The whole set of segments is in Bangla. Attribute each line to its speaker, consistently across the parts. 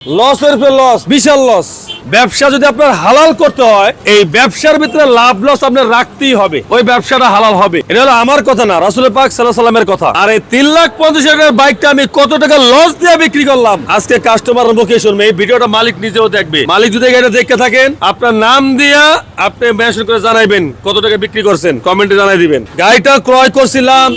Speaker 1: লসের লস বিশাল লস ব্যবসা যদি আপনার হালাল করতে হয়, এই ব্যবসার ভিতরে লাভ লস আপনার রাখতেই হবে। ওই ব্যবসাটা হালাল হবে। এটা হলো আমার কথা না, রাসুল পাক সাল্লামের কথা। তিন লাখ পঞ্চাশ বাইকটা আমি কত টাকা লস দিয়ে বিক্রি করলাম? আজকে কাস্টমার মুখে শুনবে, এই ভিডিওটা মালিক নিজেও দেখবে। মালিক যদি এটা দেখতে থাকেন, আপনার নাম দিয়া আপনি মেনশন করে জানাইবেন কত টাকা বিক্রি করছেন কমেন্টে জানাই দিবেন। গাড়িটা ক্রয় করছিলাম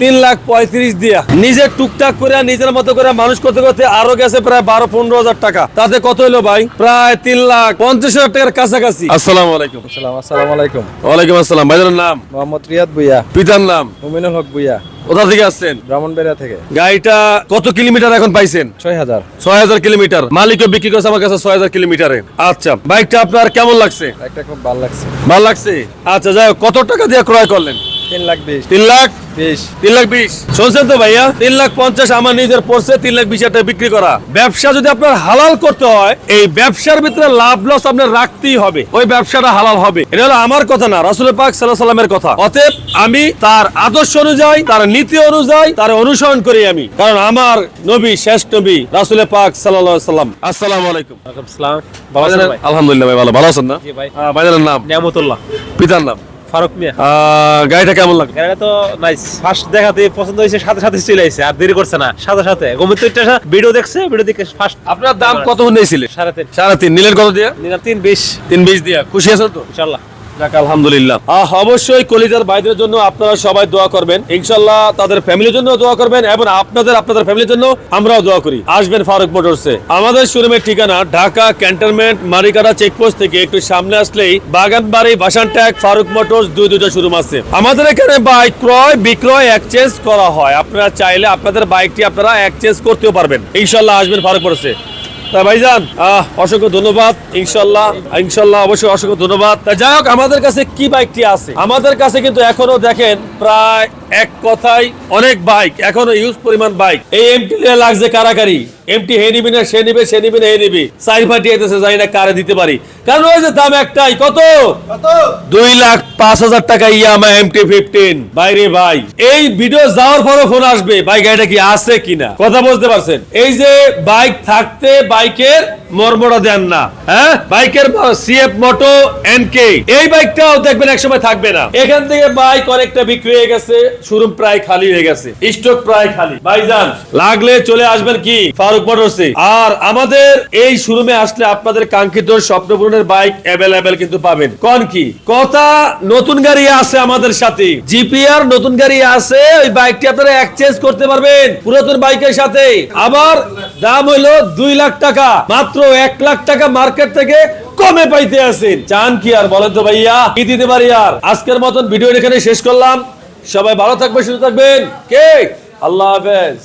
Speaker 1: তিন লাখ পঁয়ত্রিশ দিয়া। নিজে টুকটাক করে নিজের মতো করে মানুষ করতে করতে আরও গেছে প্রায় বারো পনেরো হাজার টাকা। তাতে কত হলো ভাই? প্রায় তিন লাখ পঞ্চাশ হাজার টাকার কাছাকাছি। আসসালামু আলাইকুম।
Speaker 2: আসসালাম আসসালামু আলাইকুম।
Speaker 1: ওয়ালাইকুম আসসালাম। ভাইজানের নাম?
Speaker 2: মোহাম্মদ রিয়াদ ভুইয়া।
Speaker 1: পিতার নাম?
Speaker 2: মুমিনুল হক ভুইয়া।
Speaker 1: কোথা থেকে আসছেন?
Speaker 2: ব্রাহ্মণবাড়িয়া থেকে।
Speaker 1: গাড়িটা কত কিলোমিটার এখন পাইছেন?
Speaker 2: ছয় হাজার।
Speaker 1: ছয় হাজার কিলোমিটার। মালিকও বিক্রি করছে আমার কাছে ছয় হাজার কিলোমিটারে। আচ্ছা বাইকটা আপনার কেমন লাগছে?
Speaker 2: একটা খুব ভালো লাগছে।
Speaker 1: ভালো লাগছে? আচ্ছা যাই হোক, কত টাকা দিয়ে ক্রয় করলেন?
Speaker 2: তিন লাখ বিশ।
Speaker 1: তিন লাখ?
Speaker 2: বিশ।
Speaker 1: তিন লাখ বিশ। শুনছেন তো ভাইয়া? তিন লাখ পঞ্চাশ আমার নিজের পড়ছে তিন লাখ বিশ হাজার বিক্রি করা। ব্যবসা যদি আপনার হালাল করতে হয় এই ব্যবসার ভিতরে লাভ লস আপনার রাখতেই হবে। ওই ব্যবসাটা হালাল হবে। এটা হলো আমার কথা না রাসুল পাক সাল্লাহ সাল্লামের কথা। অতএব আমি তার আদর্শ অনুযায়ী তার নীতি অনুযায়ী তার অনুসরণ করি আমি। কারণ আমার নবী শেষ নবী রাসুল পাক সাল্লাহ সাল্লাম আসসালামু আলাইকুম।
Speaker 3: ভালো
Speaker 1: আলহামদুলিল্লাহ ভাই ভালো। ভালো আছেন না?
Speaker 3: ভাই।
Speaker 1: আহ, নাম?
Speaker 3: নিয়ামতুল্লাহ।
Speaker 1: পিতার নাম?
Speaker 3: ফারুক মিয়া।
Speaker 1: গাড়িটা কেমন লাগল?
Speaker 3: গাড়িটা তো নাইস ফার্স্ট দেখাতে পছন্দ হয়েছে সাথে সাথে চলে আসছে আর দেরি করছে না। সাথে সাথে। গমিত ভিডিও দেখছে ভিডিও দেখে ফার্স্ট
Speaker 1: আপনার দাম কত নিয়েছিলেন
Speaker 3: সাড়ে তিন।
Speaker 1: সাড়ে তিন। নিলেন কত দিয়ে?
Speaker 3: নিলাম তিন বিশ।
Speaker 1: তিন বিশ দিয়ে। খুশি আছেন তো?
Speaker 3: ইনশাল্লাহ।
Speaker 1: ইনশাল্লাহ ক্যান্টনমেন্ট চেকপোস্ট থেকে একটু সামনে আসলেই ট্যাগ ফারুক শোরুম আছে। আমাদের এখানে বাইক ক্রয়, বিক্রয় করা হয়। আপনারা চাইলে আপনাদের বাইকটি আপনারা এক্সচেঞ্জ করতেও পারবেন। ইনশাল্লাহ আসবেন ফারুক মোটরসে। তা ভাইজান অসংখ্য ধন্যবাদ, ইনশাল্লাহ ইনশাল্লাহ অবশ্যই অসংখ্য ধন্যবাদ। তা যাই হোক, আমাদের কাছে কি বাইকটি আছে? আমাদের কাছে কিন্তু এখনও দেখেন প্রায় এক কথায় অনেক বাইক এখনও ইউজ পরিমাণ বাইক এই এমটি লাগছে কারাকারি এমটি হে নিবি না সে নিবে সে নিবি না হে নিবি। সাইড ফাটি এতেছে জানি না কারে দিতে পারি। কারণ ওই যে দাম একটাই কত? দুই লাখ পাঁচ হাজার টাকা ইয়ামা এমটি ফিফটিন বাইরে ভাই এই ভিডিও যাওয়ার পরও ফোন আসবে বাইক গাড়িটা কি আছে কিনা? কথা বুঝতে পারছেন? এই যে বাইক থাকতে বাইকের মর্মটা দেন না হ্যাঁ? বাইকের সিএফ মোটো এনকে এই বাইকটাও দেখবেন একসময় থাকবে না। এখান থেকে বাইক অনেকটা বিক্রি হয়ে গেছে, শোরুম প্রায় খালি হয়ে গেছে। স্টক প্রায় খালি। ভাইজান, লাগলে চলে আসবেন কি? ফারুক মোটরসে আর আমাদের এই শোরুমে আসলে আপনাদের কাঙ্ক্ষিত স্বপ্ন পূরণের বাইক অ্যাভেলেবেল কিন্তু পাবেন। কোন কি? কথা নতুন গাড়ি আছে আমাদের সাথে। জিপিআর নতুন গাড়ি আছে, ওই বাইকটি আপনারা এক্সচেঞ্জ করতে পারবেন পুরাতন বাইকের সাথে। আবার দাম হইল দুই লাখ টাকা। মাত্র এক লাখ টাকা মার্কেট থেকে কমে পাইতে আসেন চান কি আর বলেন তো ভাইয়া? কি দিতে পারি আর? আজকের মতন ভিডিও এখানে শেষ করলাম। সবাই ভালো থাকবে সুস্থ থাকবেন। কে? আল্লাহ হাফেজ।